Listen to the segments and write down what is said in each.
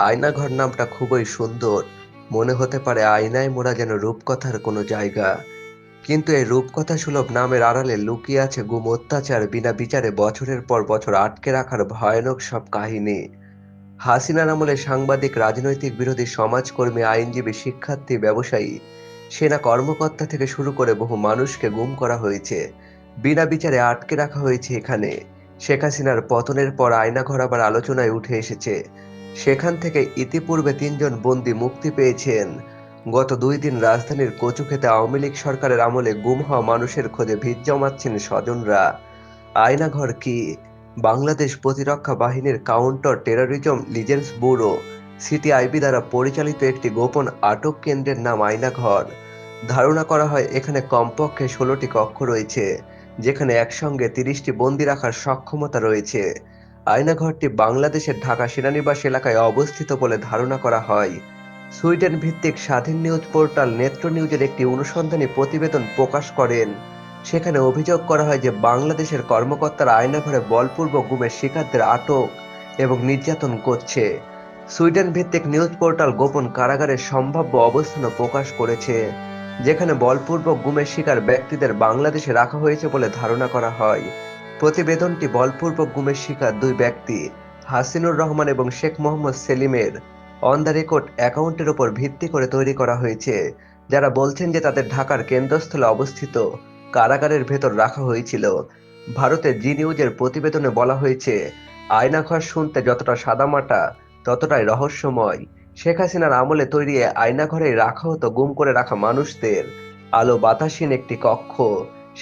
আয়নাঘর নামটা খুবই সুন্দর। মনে হতে পারে আয়নায় মোড়া যেন রূপকথার কোনো জায়গা। কিন্তু এই রূপকথা সুলভ নামের আড়ালে লুকিয়ে আছে গুম অত্যাচার বিনা বিচারে বছরের পর বছর আটকে রাখার ভয়ানক সব কাহিনী। হাসিনার আমলে সাংবাদিক, রাজনৈতিক বিরোধী, সমাজকর্মী, আইনজীবী, শিক্ষার্থী, ব্যবসায়ী, সেনা কর্মকর্তা থেকে শুরু করে বহু মানুষকে গুম করা হয়েছে। বিনা বিচারে আটকে রাখা হয়েছে এখানে। শেখ হাসিনার পতনের পর আয়নাঘর আবার আলোচনায় উঠে এসেছে। সেখান থেকে ইতিপূর্বে তিনজন বন্দী মুক্তি পেয়েছেন। গত দুই দিন রাজধানীর কচুক্ষেতে আওয়ামী লীগ সরকারের আমলে গুম হওয়া মানুষের খোঁজে ভিড় জমাচ্ছেন স্বজনরা। আয়নাঘর কি? বাংলাদেশ প্রতিরক্ষা বাহিনীর counter terrorism intelligence bureau, CTIB দ্বারা পরিচালিত একটি গোপন আটক কেন্দ্রের নাম আয়নাঘর। ধারণা করা হয় এখানে কমপক্ষে ষোলোটি কক্ষ রয়েছে, যেখানে একসঙ্গে তিরিশটি বন্দি রাখার সক্ষমতা রয়েছে। আয়নাঘরটি বাংলাদেশের ঢাকা সেনানিবাস এলাকায় অবস্থিত বলে ধারণা করা হয়। সুইডেন ভিত্তিক স্বাধীন নিউজ পোর্টাল নেত্র নিউজের একটি অনুসন্ধানী প্রতিবেদন প্রকাশ করেন। সেখানে অভিযোগ করা হয় যে বাংলাদেশের কর্মকর্তারা আয়নাঘরে বলপূর্বক গুমের শিকারদের আটক এবং নির্যাতন করছে। সুইডেন ভিত্তিক নিউজ পোর্টাল গোপন কারাগারের সম্ভাব্য অবস্থানও প্রকাশ করেছে, যেখানে বলপূর্বক গুমের শিকার ব্যক্তিদের বাংলাদেশে রাখা হয়েছে বলে ধারণা করা হয়। প্রতিবেদনটি বলপূর্বক গুমের শিকার দুই ব্যক্তি, হাসিনুর রহমান এবং শেখ মোহাম্মদ সেলিমের অন দ্য রেকর্ড অ্যাকাউন্টের ওপর ভিত্তি করে তৈরি করা হয়েছে, যারা বলছেন যে তাদের ঢাকার কেন্দ্রস্থলে অবস্থিত কারাগারের ভেতর রাখা হয়েছিল। ভারতের জি নিউজের প্রতিবেদনে বলা হয়েছে, আয়নাঘর শুনতে যতটা সাদামাটা, ততটাই রহস্যময়। শেখ হাসিনার আমলে তৈরি এই আয়নাঘরেই রাখা হতো গুম করে রাখা মানুষদের। আলো বাতাসহীন একটি কক্ষ।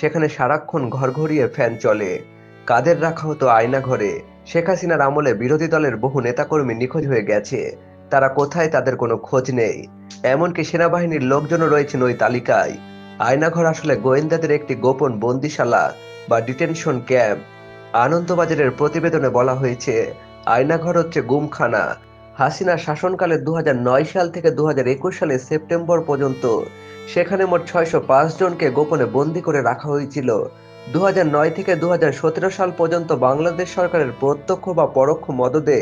সেখানে সারাক্ষণ ঘর ঘরিয়ে ফ্যান চলে। কাদের রাখা হতো আয়নাঘরে শেখ হাসিনার আমলে বিরোধী দলের বহু নেতাকর্মী নিখোঁজ হয়ে গেছে। তারা কোথায় তাদের কোনো খোঁজ নেই। এমনকি সেনাবাহিনীর লোকজনও রয়েছেন ওই তালিকায়। আয়নাঘর আসলে গোয়েন্দাদের একটি গোপন বন্দিশালা বা ডিটেনশন ক্যাম্প। আনন্দবাজারের প্রতিবেদনে বলা হয়েছে, আয়নাঘর হচ্ছে গুমখানা। হাসিনা শাসনকালে দু হাজার নয় সাল থেকে দু হাজার একুশ সালে সেপ্টেম্বর পর্যন্ত সেখানে মোট ছয়শো পাঁচ জনকে গোপনে বন্দী করে রাখা হয়েছিল। দু হাজার নয় থেকে দু হাজার সতেরো সাল পর্যন্ত বাংলাদেশ সরকারের প্রত্যক্ষ বা পরোক্ষ মদদে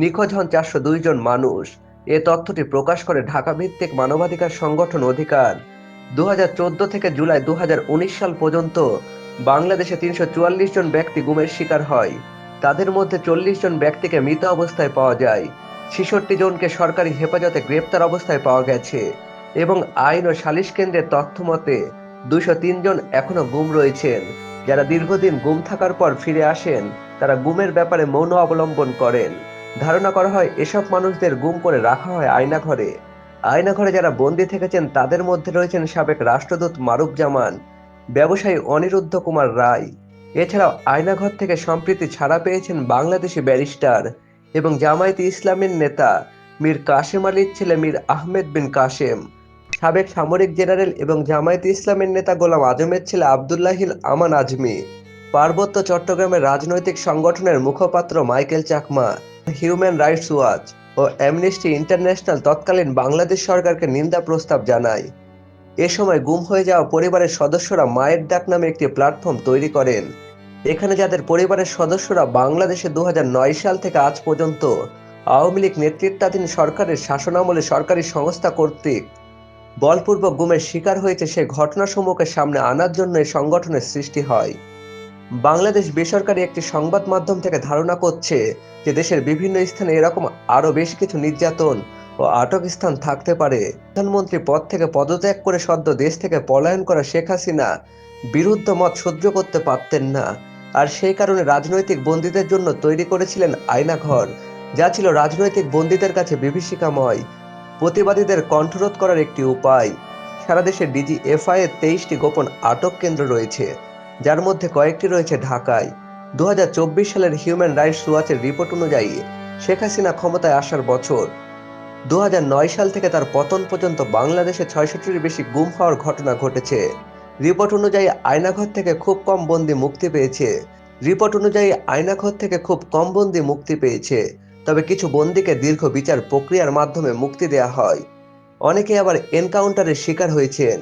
নিখোঁজ হন চারশো জন মানুষ। এ তথ্যটি প্রকাশ করে ঢাকা ভিত্তিক মানবাধিকার সংগঠন অধিকার। দু হাজার চোদ্দ থেকে জুলাই দু হাজার উনিশ সাল পর্যন্ত বাংলাদেশে তিনশো চুয়াল্লিশ জন ব্যক্তি গুমের শিকার হয়। তাদের মধ্যে চল্লিশ জন ব্যক্তিকে মৃত অবস্থায় পাওয়া যায়। ছেষট্টি জনকে সরকারি হেফাজতে গ্রেপ্তার অবস্থায় পাওয়া গেছে এবং আইন ও সালিশ কেন্দ্রের তথ্য মতে দুশো জন এখনও গুম রয়েছেন। যারা দীর্ঘদিন গুম থাকার পর ফিরে আসেন, তারা গুমের ব্যাপারে মৌন অবলম্বন করেন। ধারণা করা হয়, এসব মানুষদের গুম করে রাখা হয় আয়নাঘরে। আয়নাঘরে যারা বন্দী থেকেছেন, তাদের মধ্যে রয়েছেন সাবেক রাষ্ট্রদূত মারুফ জামান ব্যবসায়ী অনিরুদ্ধ কুমার রায়। এছাড়াও আয়নাঘর থেকে সম্প্রীতি ছাড়া পেয়েছেন বাংলাদেশি ব্যারিস্টার এবং জামায়াতে ইসলামের নেতা মীর কাশেম আলীর ছেলে মীর আহমেদ বিন কাশেম, সাবেক সামরিক জেনারেল এবং জামায়াতে ইসলামের নেতা গোলাম আজমের ছেলে আবদুল্লাহিল আমান আজমি, পার্বত্য চট্টগ্রামের রাজনৈতিক সংগঠনের মুখপাত্র Michael Chakma, human rights watch ও অ্যামনেস্টি ইন্টারন্যাশনাল তৎকালীন বাংলাদেশ সরকারকে নিন্দা প্রস্তাব জানায়। এ সময় গুম হয়ে যাওয়া পরিবারের সদস্যরা মায়ের ডাক নামে একটি প্ল্যাটফর্ম তৈরি করেন। এখানে যাদের পরিবারের সদস্যরা বাংলাদেশে দু হাজার নয় সাল থেকে আজ পর্যন্ত আওয়ামী লীগ নেতৃত্বাধীন সরকারের শাসনামলে সরকারি সংস্থা কর্তৃক বলপূর্বক গুমের শিকার হয়েছে সেই ঘটনাসমূহকে সামনে আনার জন্য এই সংগঠনের সৃষ্টি হয়। বাংলাদেশ বেসরকারি একটি সংবাদ মাধ্যম থেকে ধারণা করছে যে দেশের বিভিন্ন স্থানে এরকম আরও বেশ কিছু নির্যাতন ও আটক স্থান থাকতে পারে। প্রধানমন্ত্রী পদ থেকে পদত্যাগ করে সদ্য দেশ থেকে পলায়ন করা শেখ হাসিনা বিরুদ্ধ মত সহ্য করতে পারতেন না। আর সেই কারণে রাজনৈতিক বন্দীদের জন্য তৈরি করেছিলেন আয়নাঘর, যা ছিল রাজনৈতিক বন্দীদের কাছে বিভীষিকাময়। প্রতিবাদীদের কণ্ঠরোধ করার একটি উপায়। সারা দেশে ডিজিএফআই এর তেইশটি গোপন আটক কেন্দ্র রয়েছে, যার মধ্যে কয়েকটি রয়েছে ঢাকায়। দু হাজার চব্বিশ সালের হিউম্যান রাইটস ওয়াচের রিপোর্ট অনুযায়ী শেখ হাসিনা ক্ষমতায় আসার বছর। দু হাজার নয় সাল থেকে তার পতন পর্যন্ত বাংলাদেশে ছয়ষট্টির বেশি গুম হওয়ার ঘটনা ঘটেছে। রিপোর্ট অনুযায়ী আয়নাঘর থেকে খুব কম বন্দি মুক্তি পেয়েছে। রিপোর্ট অনুযায়ী আয়নাঘর থেকে খুব কম বন্দি মুক্তি পেয়েছে, তবে কিছু বন্দিকে দীর্ঘ বিচার প্রক্রিয়ার মাধ্যমে মুক্তি দেয়া হয়। অনেকে আবার এনকাউন্টারের শিকার হয়েছেন।